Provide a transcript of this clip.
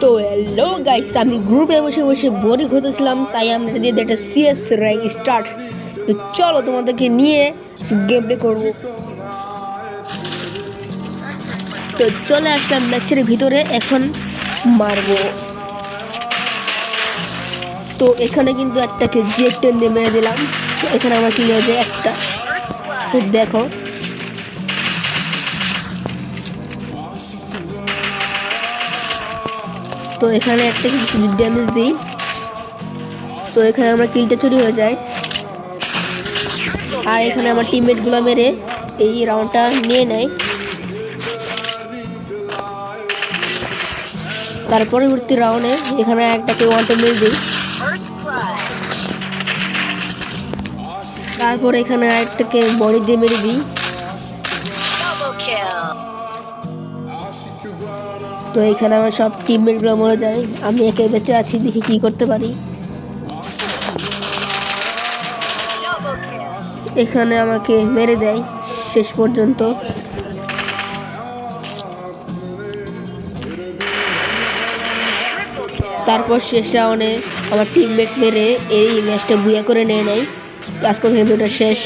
তো hello guys আমি গ্রুপে বসে বসে বোরিং হতেছিলাম তাই আমরা দিয়ে একটা সিএস র্যাঙ্ক স্টার্ট তো চলো তোমাদেরকে নিয়ে গেম প্লে করব। তো চলে আসলাম ম্যাচের ভিতরে, এখন মারবো। তো এখানে কিন্তু একটাকে জেট টেন দিলাম। এখানে আমার কি হয়েছে? একটা। দেখো। তো এখানে একটা কিছু ড্যামেজ দিই। তো এখানে আমার কিলটা চুরি হয়ে যায়। আর এখানে আমার টিমমেটগুলো মেরে এই রাউন্ডটা নিয়ে নেয়। তার পরবর্তী রাউন্ডে এখানে একটাকে ওয়ানটা মেরে দিই। তারপর এখানে আরেকটাকে বডি দিয়ে মেরে দিই. তো এখানে আমার সব টিমমেটগুলো মরে যায়। আমি একে বেঁচে আছি, দেখি কি করতে পারি। এখানে আমাকে মেরে দেয় শেষ পর্যন্ত। তারপর শেষ রাউন্ডে আমার টিমমেট মেরে এই ম্যাচটা বুয়া করে নিয়ে নেয়। আজকের ভিডিওটা শেষ।